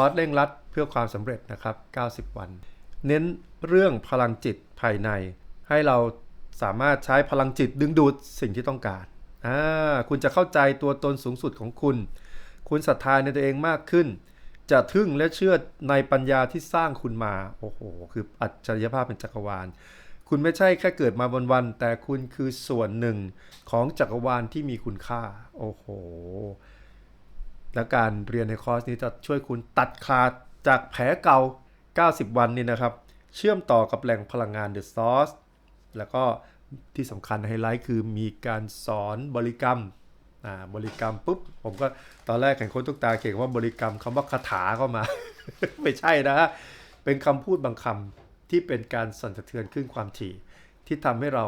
อร์สเร่งรัดเพื่อความสำเร็จนะครับ 90 วัน เน้นเรื่องพลังจิตภายใน ให้เราสามารถใช้พลังจิตดึงดูดสิ่งที่ต้องการอ่าคุณจะเข้าใจตัวตนสูงสุดของคุณ คุณศรัทธาในตัวเองมากขึ้น จะทึ่งและเชื่อในปัญญาที่สร้างคุณมา โอ้โห คืออัจฉริยภาพเป็นจักรวาล คุณไม่ใช่แค่เกิดมาวันๆแต่คุณคือส่วนหนึ่งของจักรวาลที่มีคุณค่า โอ้โห และการเรียนในคอร์สนี้จะช่วยคุณตัดขาดจากแผลเก่า 90 วันนี่นะครับ เชื่อมต่อกับแหล่งพลังงาน The Source แล้วก็ที่สำคัญไฮไลท์คือมีการสอนบริกรรมอ่าบริกรรมปุ๊บ ผมก็ตอนแรกเห็นค้ชทุกตาเขียนว่าบริกรรมคำว่าคาถาเข้ามา ไม่ใช่นะฮะเป็นคำพูดบางคำที่เป็นการสั่นสะเทือนขึ้นความถี่ ที่ทำให้เรา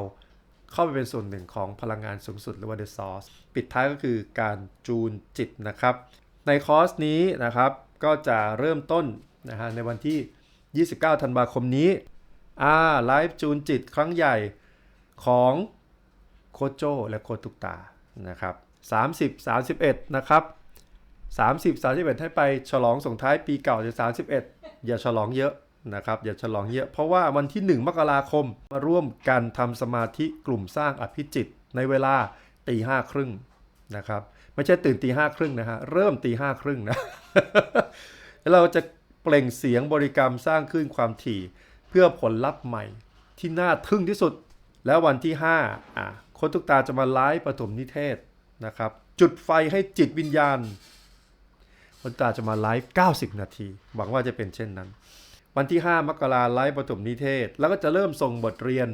เข้าไปเป็นส่วนหนึ่งของพลังงานสูงสุดหรือว่า The Source ปิดท้ายก็คือการจูนจิตนะครับ ในคอร์สนี้นะครับก็จะเริ่มต้นนะฮะในวันที่ 29 ธันวาคมนี้อ่าไลฟ์จูนจิตครั้งใหญ่ของโคโจและโคตุกตานะครับ30 31 นะครับ 30 31 ให้ไปฉลองส่งท้ายปีเก่าจะ31 อย่าฉลองเยอะ นะครับอย่าฉลองเยอะเพราะว่าวันที่ 1 มกราคมมาร่วมกันทำสมาธิกลุ่มสร้างอภิจิตในเวลาตีห้าครึ่งนะครับไม่ใช่ตื่นตีห้าครึ่งนะฮะเริ่มตีห้าครึ่งนะแล้วเราจะเปล่งเสียงบริกรรมสร้างขึ้นความถี่เพื่อผลลัพธ์ใหม่ที่น่าทึ่งที่สุด แล้ววันที่5อะโคนทุกตาจะมาไลฟ์ปฐมนิเทศนะครับ จุดไฟให้จิตวิญญาณโคนตาจะมาไลฟ์90 นาที หวังว่าจะเป็นเช่นนั้น วันที่ 5 มกราไลฟ์ปฐมนิเทศ แล้วก็จะเริ่มส่งบทเรียน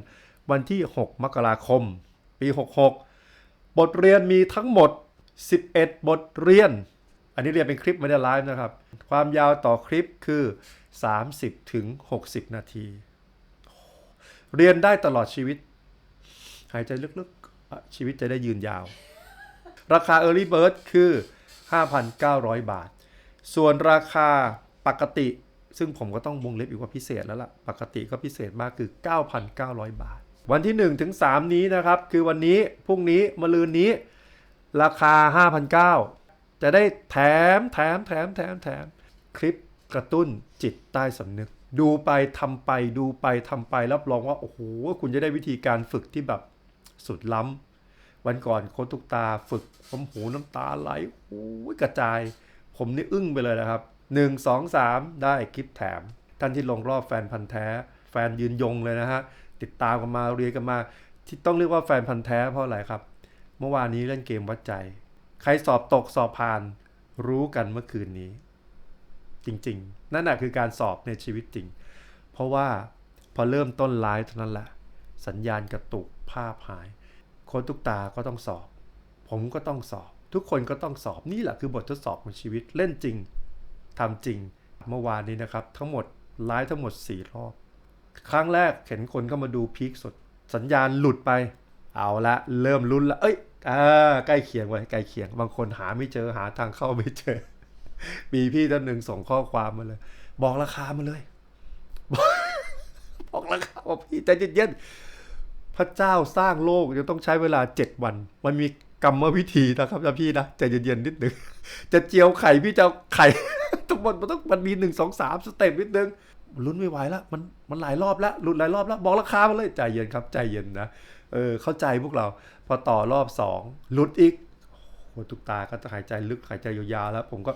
วันที่ 6 มกราคม ปี 66 บทเรียนมีทั้งหมด 11 บทเรียน อันนี้เรียนเป็นคลิปไม่ได้ไลฟ์นะครับ ความยาวต่อคลิปคือ 30ถึง60 นาที เรียนได้ตลอดชีวิต หายใจลึกๆ ชีวิตจะได้ยืนยาว ราคา Early Bird คือ 5,900 บาท ส่วนราคาปกติ ซึ่งผมก็ต้องวงเล็บอีกว่าพิเศษแล้วล่ะ ปกติก็พิเศษมากคือ 9,900 บาท วันที่1ถึง3นี้นะครับ คือวันนี้พรุ่งนี้มะรืนนี้ ราคา 5,900 จะได้แถมแถมแถมแถมแถมคลิปกระตุ้นจิตใต้สำนึก ดูไปทำไปดูไปทำไปรับรองว่า โอ้โห คุณจะได้วิธีการฝึกที่แบบสุดล้ำวันก่อนโค้ชทุกตาฝึกผมหูน้ำตาไหลโอ้ยกระจาย ผมนี่อึ้งไปเลยนะครับ 1 2 3 ได้คลิปแถม ท่านที่ลงรอบแฟนพันธ์แท้ แฟนยืนยงเลยนะฮะ ติดตามกันมาเรียนกันมา ที่ต้องเรียกว่าแฟนพันธ์แท้เพราะอะไรครับ เมื่อวานนี้เล่นเกมวัดใจ ใครสอบตกสอบผ่าน รู้กันเมื่อคืนนี้ จริงๆ นั่นแหะคือการสอบในชีวิตจริง เพราะว่าพอเริ่มต้นไลฟ์เท่านั้นแหละสัญญาณกระตุกภาพหายโค้ชทุกตาก็ต้องสอบ ผมก็ต้องสอบ ทุกคนก็ต้องสอบนี่แหละคือบททดสอบของชีวิตเล่นจริง ทำจริงเมื่อวานนี้นะครับ ทั้งหมดไลฟ์ทั้งหมด 4 รอบ ครั้งแรกเห็นคนเข้ามาดูพีคสด สัญญาณหลุดไป เอาละเริ่มลุ้นละเอ้ยอ่าใกล้เคียงไว้ใกล้เคียง บางคนหาไม่เจอหาทางเข้าไม่เจอ มีพี่ท่านหนึ่งส่งข้อความมาเลย บอกราคามาเลย บอกราคาว่าพี่ใจเย็นๆพระเจ้าสร้างโลกจะต้องใช้เวลาเจ็ดวัน มันมีกรรมวิธีนะครับพี่นะใจเย็นๆนิดหนึ่งจะเจียวไข่พี่จะเอาไข่ มดมันต้องมันมีหนึ่งสองสามสเต็ปนิดนึงลุ้นไม่ไหวแล้วมันมันหลายรอบแล้วลุ้นหลายรอบแล้วบอกราคามาเลยใจเย็นครับใจเย็นนะเออเข้าใจพวกเรา พอต่อรอบสองหลุดอีกโอ้ทุกตาก็จะหายใจลึกหายใจยาวๆแล้ว ผมก็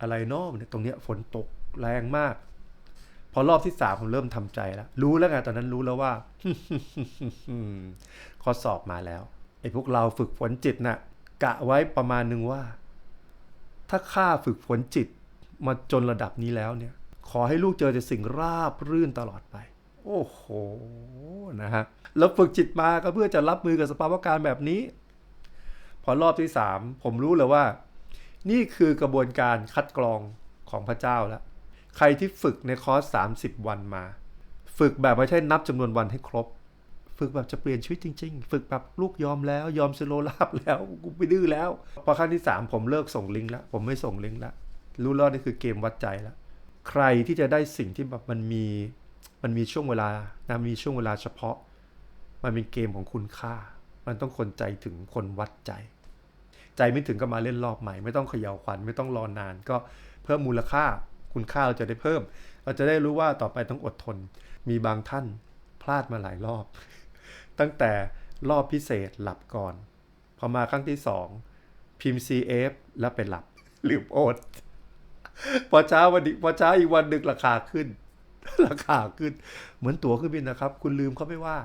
อะไรเนาะตรงเนี้ยฝนตกแรงมาก พอรอบที่สามผมเริ่มทำใจแล้ว รู้แล้วไงตอนนั้นรู้แล้วว่าข้อสอบมาแล้วไอ้พวกเราฝึกฝนจิตน่ะกะไว้ประมาณหนึ่งว่า ถ้าข้าฝึกฝนจิต มาจนระดับนี้แล้วเนี่ย ขอให้ลูกเจอแต่สิ่งราบรื่นตลอดไป โอ้โหนะฮะแล้วฝึกจิตมาก็เพื่อจะรับมือกับสภาวะการแบบนี้ พอรอบที่สามผมรู้เลยว่า นี่คือกระบวนการคัดกรองของพระเจ้าแล้ว ใครที่ฝึกในคอร์ส30 วันมา ฝึกแบบไม่ใช่นับจำนวนวันให้ครบ ฝึกแบบจะเปลี่ยนชีวิตจริง ๆ ฝึกแบบลูกยอมแล้วยอมสโลลาบแล้วกูไปดื้อแล้ว พอครั้งที่ 3 ผมเลิกส่งลิงก์แล้ว ผมไม่ส่งลิงก์แล้ว รู้แล้วนี่คือเกมวัดใจแล้วใครที่จะได้สิ่งที่แบบมันมีมันมีช่วงเวลานะมีช่วงเวลาเฉพาะ มันเป็นเกมของคุณค่า มันต้องคนใจถึงคนวัดใจ ใจไม่ถึงก็มาเล่นรอบใหม่ ไม่ต้องเขย่าขวัญไม่ต้องรอนาน ก็เพิ่มมูลค่า คุณค่าเราจะได้เพิ่ม เราจะได้รู้ว่าต่อไปต้องอดทน มีบางท่านพลาดมาหลายรอบ ตั้งแต่รอบพิเศษหลับก่อน พอมาครั้งที่สองพิมพ์ CF แล้วไปหลับลืมโอน พอเช้าวันนี้พอเช้าอีกวันหนึ่งราคาขึ้น ราคาขึ้น เหมือนตั๋วเครื่องบินนะครับ คุณลืมเขาไม่ว่า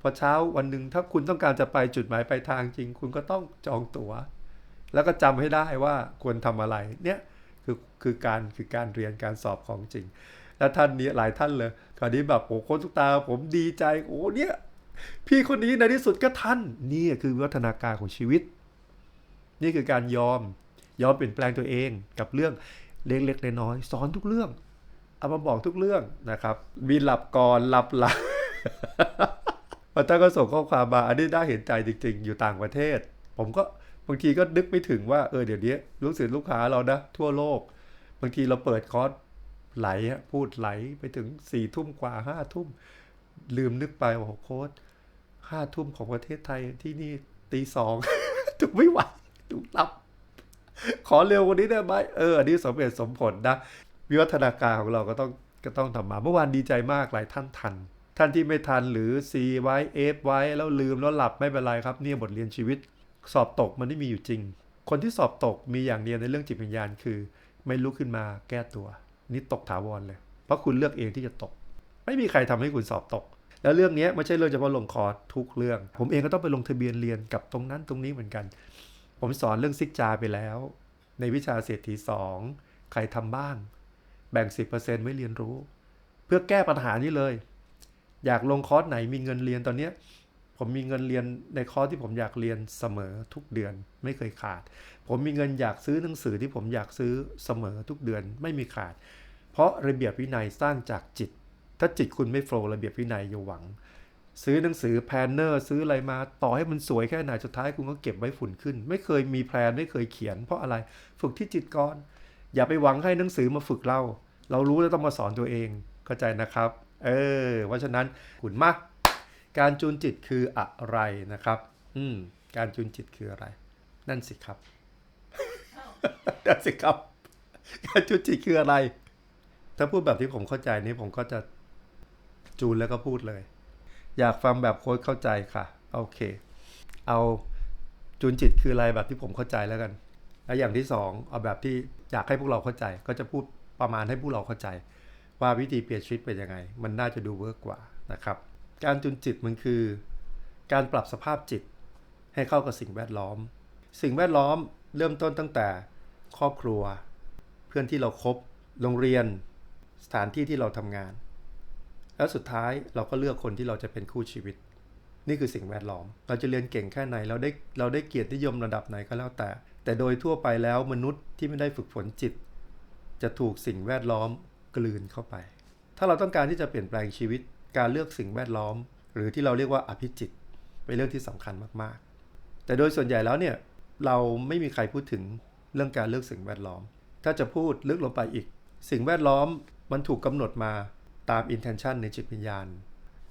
พอเช้าวันหนึ่งถ้าคุณต้องการจะไปจุดหมายปลายทางจริง คุณก็ต้องจองตั๋ว แล้วก็จำให้ได้ว่าควรทำอะไร เนี่ยคือคือการคือการเรียนการสอบของจริง แล้วท่านนี้หลายท่านเลยคราวนี้แบบโอ้คนทุกตา ผมดีใจโอ้เนี่ย พี่คนนี้ในที่สุดก็ท่านนี่คือวิวัฒนาการของชีวิต นี่คือการยอม ยอมเปลี่ยนแปลงตัวเองกับเรื่องเล็กๆน้อยๆสอนทุกเรื่อง เอามาบอกทุกเรื่องนะครับ มีหลับก่อนหลับหลังพอท่านก็ส่งข้อความมาอันนี้ได้เห็นใจจริง ๆ อยู่ต่างประเทศ ผมก็บางทีก็นึกไม่ถึงว่าเออเดี๋ยวนี้ลูกศิษย์ลูกค้าเรานะทั่วโลก บางทีเราเปิดคอร์สไหลพูดไหลไปถึงสี่ทุ่มกว่าห้าทุ่ม ลืมนึกไปว่าโค้ดห้าทุ่มของประเทศไทยที่นี่ตีสองถูกไม่ไหวถูกรับ ขอเร็วกวันนี้ได้ไหมเอออันนี้สมเหตุสมผลนะ วิวัฒนาการของเราก็ต้องก็ต้องทำมา เมื่อวานดีใจมากหลายท่านทัน ท่านที่ไม่ทันหรือ C ไว้ F ไว้ แล้วลืมแล้วหลับไม่เป็นไรครับเนี่ยบทเรียนชีวิต สอบตกมันไม่มีอยู่จริง คนที่สอบตกมีอย่างเดียวในเรื่องจิตวิญญาณคือ ไม่ลุกขึ้นมาแก้ตัว นี่ตกถาวรเลย เพราะคุณเลือกเองที่จะตก ไม่มีใครทำให้คุณสอบตก แล้วเรื่องนี้ไม่ใช่เรื่องเฉพาะลงคอร์สทุกเรื่อง ผมเองก็ต้องไปลงทะเบียนเรียนกับตรงนั้นตรงนี้เหมือนกัน ผมสอนเรื่องซิกจาไปแล้ว ในวิชาเศรษฐีสองใครทำบ้าง แบ่ง 10%ไว้เรียนรู้ เพื่อแก้ปัญหานี้เลย อยากลงคอร์สไหนมีเงินเรียนตอนนี้ผมมีเงินเรียนในคอร์สที่ผมอยากเรียนเสมอทุกเดือน ไม่เคยขาด ผมมีเงินอยากซื้อหนังสือที่ผมอยากซื้อเสมอทุกเดือนไม่มีขาด เพราะระเบียบวินัยสร้างจากจิต ถ้าจิตคุณไม่โฟล์ระเบียบวินัยอย่าหวัง ซื้อหนังสือแพนเนอร์ซื้ออะไรมาต่อให้มันสวยแค่ไหนสุดท้ายคุณก็เก็บไว้ฝุ่นขึ้น ไม่เคยมีแพลนไม่เคยเขียน เพราะอะไรฝึกที่จิตก่อน อย่าไปหวังให้หนังสือมาฝึกเรา เรารู้แล้วต้องมาสอนตัวเองเข้าใจนะครับ เออเพราะฉะนั้นขุนมาการจูนจิตคืออะไรนะครับ อืมการจูนจิตคืออะไร นั่นสิครับนั่นสิครับ การจูนจิตคืออะไร ถ้าพูดแบบที่ผมเข้าใจนี้ผมก็จะจูนแล้วก็พูดเลย อยากฟังแบบโค้ดเข้าใจค่ะ โอเค เอาจูนจิตคืออะไรแบบที่ผมเข้าใจแล้วกัน แล้วอย่างที่สองเอาแบบที่อยากให้พวกเราเข้าใจ ก็จะพูดประมาณให้พวกเราเข้าใจ ว่าวิธีเปลี่ยนชีวิตเป็นยังไง มันน่าจะดูเวิร์กกว่านะครับ การจูนจิตมันคือ การปรับสภาพจิตให้เข้ากับสิ่งแวดล้อม สิ่งแวดล้อมเริ่มต้นตั้งแต่ครอบครัว เพื่อนที่เราครบโรงเรียน สถานที่ที่เราทำงาน แล้วสุดท้ายเราก็เลือกคนที่เราจะเป็นคู่ชีวิต นี่คือสิ่งแวดล้อม เราจะเรียนเก่งแค่ไหน เราได้เราได้เกียรตินิยมระดับไหนก็แล้วแต่ แต่โดยทั่วไปแล้วมนุษย์ที่ไม่ได้ฝึกฝนจิต จะถูกสิ่งแวดล้อมกลืนเข้าไป ถ้าเราต้องการที่จะเปลี่ยนแปลงชีวิต การเลือกสิ่งแวดล้อม หรือที่เราเรียกว่าอภิจิตเป็นเรื่องที่สำคัญมากๆ แต่โดยส่วนใหญ่แล้วเนี่ยเราไม่มีใครพูดถึงเรื่องการเลือกสิ่งแวดล้อม ถ้าจะพูดลึกลงไปอีก สิ่งแวดล้อมมันถูกกำหนดมา ตาม intention ในจิตวิญญาณ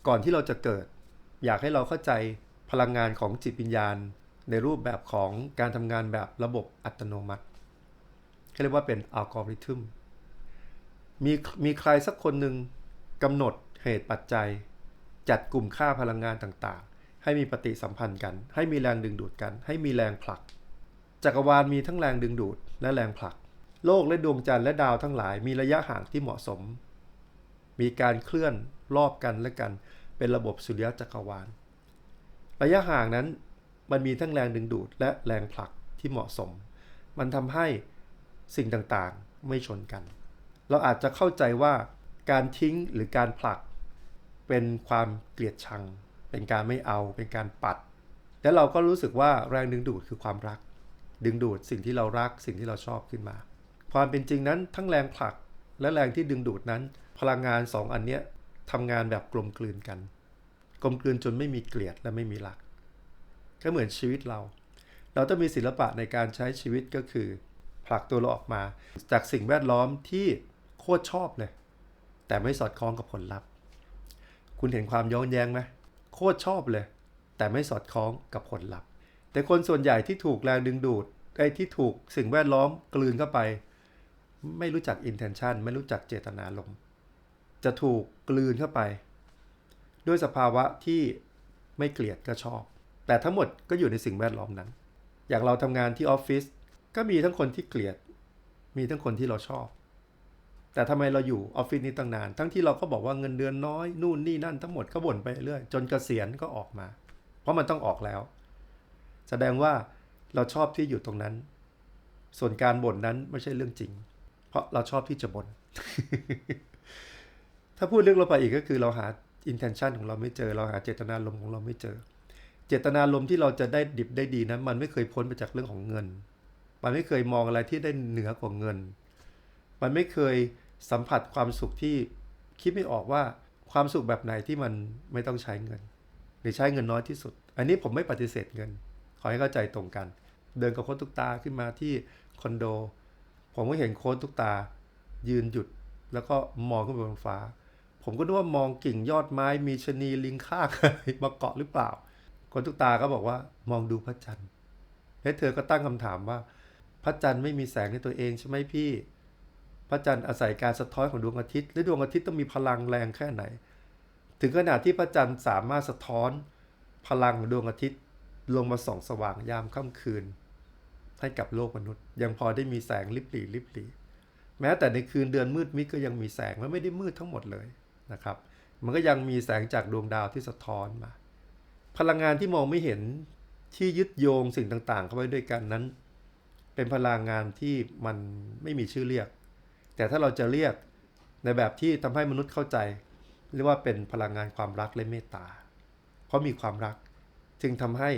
ก่อนที่เราจะเกิด อยากให้เราเข้าใจพลังงานของจิตวิญญาณ ในรูปแบบของการทำงานแบบระบบอัตโนมัติเขาเรียกว่าเป็นอัลกอริทึมมีมีใครสักคนหนึ่งกำหนดเหตุปัจจัย จัดกลุ่มค่าพลังงานต่างๆ ให้มีปฏิสัมพันธ์กัน ให้มีแรงดึงดูดกัน ให้มีแรงผลัก จักรวาลมีทั้งแรงดึงดูดและแรงผลัก โลกและดวงจันทร์และดาวทั้งหลายมีระยะห่างที่เหมาะสม มีการเคลื่อนรอบกันและกัน เป็นระบบสุริยะจักรวาล ระยะห่างนั้นมันมีทั้งแรงดึงดูดและแรงผลักที่เหมาะสม มันทำให้สิ่งต่างๆไม่ชนกัน เราอาจจะเข้าใจว่าการทิ้งหรือการผลัก เป็นความเกลียดชัง เป็นการไม่เอา เป็นการปัด แล้วเราก็รู้สึกว่าแรงดึงดูดคือความรัก ดึงดูดสิ่งที่เรารักสิ่งที่เราชอบขึ้นมา ความเป็นจริงนั้นทั้งแรงผลักและแรงที่ดึงดูดนั้น พลังงานสองอันเนี้ยทำงานแบบกลมกลืนกัน กลมกลืนจนไม่มีเกลียดและไม่มีรัก ก็เหมือนชีวิตเรา เราต้องมีศิลปะในการใช้ชีวิตก็คือ ผลักตัวเราออกมา จากสิ่งแวดล้อมที่โคตรชอบเลย แต่ไม่สอดคล้องกับผลลัพธ์ คุณเห็นความย้อนแย้งไหมโคตรชอบเลย แต่ไม่สอดคล้องกับผลลัพธ์ แต่คนส่วนใหญ่ที่ถูกแรงดึงดูดไอ้ที่ถูกสิ่งแวดล้อมกลืนเข้าไป ไม่รู้จัก intention ไม่รู้จักเจตนารมณ์ จะถูกกลืนเข้าไป ด้วยสภาวะที่ไม่เกลียดก็ชอบ แต่ทั้งหมดก็อยู่ในสิ่งแวดล้อมนั้น อย่างเราทำงานที่ออฟฟิศก็มีทั้งคนที่เกลียด มีทั้งคนที่เราชอบ แต่ทำไมเราอยู่ออฟฟิศนี้ตั้งนาน ทั้งที่เราก็บอกว่าเงินเดือนน้อย นู่นนี่นั่นทั้งหมดก็บ่นไปเรื่อยจนเกษียณก็ออกมา เพราะมันต้องออกแล้ว แสดงว่าเราชอบที่อยู่ตรงนั้น ส่วนการบ่นนั้นไม่ใช่เรื่องจริง เพราะเราชอบที่จะบ่น ถ้าพูดลึกลงไปอีกก็คือเราหา intention ของเราไม่เจอ เราหาเจตนารมณ์ของเราไม่เจอ เจตนารมณ์ที่เราจะได้ดิบได้ดีนั้นมันไม่เคยพ้นไปจากเรื่องของเงิน มันไม่เคยมองอะไรที่ได้เหนือกว่าเงิน มันไม่เคยสัมผัสความสุขที่คิดไม่ออกว่าความสุขแบบไหนที่มันไม่ต้องใช้เงิน หรือใช้เงินน้อยที่สุด อันนี้ผมไม่ปฏิเสธเงิน ขอให้เข้าใจตรงกัน เดินกับโค้ชทุกตาขึ้นมาที่คอนโด ผมก็เห็นโค้ชทุกตา ยืนหยุดแล้วก็มองขึ้นไปบนฟ้า ผมก็นึกว่ามองกิ่งยอดไม้มีชนีลิงข้างอะไรมาเกาะหรือเปล่า คนทุกตาก็บอกว่ามองดูพระจันทร์แล้วเธอก็ตั้งคำถามว่า พระจันทร์ไม่มีแสงในตัวเองใช่ไหมพี่ พระจันทร์อาศัยการสะท้อนของดวงอาทิตย์ และดวงอาทิตย์ต้องมีพลังแรงแค่ไหน ถึงขนาดที่พระจันทร์สามารถสะท้อนพลังของดวงอาทิตย์ลงมาส่องสว่างยามค่ำคืน ให้กับโลกมนุษย์ ยังพอได้มีแสงลิบหลีลิบหลีแม้แต่ในคืนเดือนมืดมิดก็ยังมีแสงมันไม่ได้มืดทั้งหมดเลย นะครับ มันก็ยังมีแสงจากดวงดาวที่สะท้อนมา พลังงานที่มองไม่เห็นที่ยึดโยงสิ่งต่างๆ เข้าไว้ด้วยกันนั้น เป็นพลังงานที่มันไม่มีชื่อเรียก แต่ถ้าเราจะเรียกในแบบที่ทำให้มนุษย์เข้าใจ เรียกว่าเป็นพลังงานความรักและเมตตา เพราะมีความรัก จึงทำให้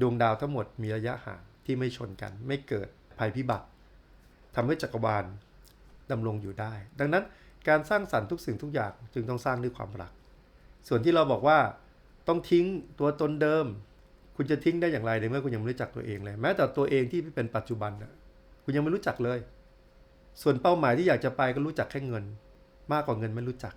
ดวงดาวทั้งหมดมีระยะห่างที่ไม่ชนกัน ไม่เกิดภัยพิบัติทำให้จักรวาลดำรงอยู่ได้ ดังนั้น การสร้างสรรค์ทุกสิ่งทุกอย่างจึงต้องสร้างด้วยความรัก ส่วนที่เราบอกว่าต้องทิ้งตัวตนเดิม คุณจะทิ้งได้อย่างไรในเมื่อคุณยังไม่รู้จักตัวเองเลย แม้แต่ตัวเองที่เป็นปัจจุบันน่ะคุณยังไม่รู้จักเลย ส่วนเป้าหมายที่อยากจะไปก็รู้จักแค่เงิน มากกว่าเงินไม่รู้จัก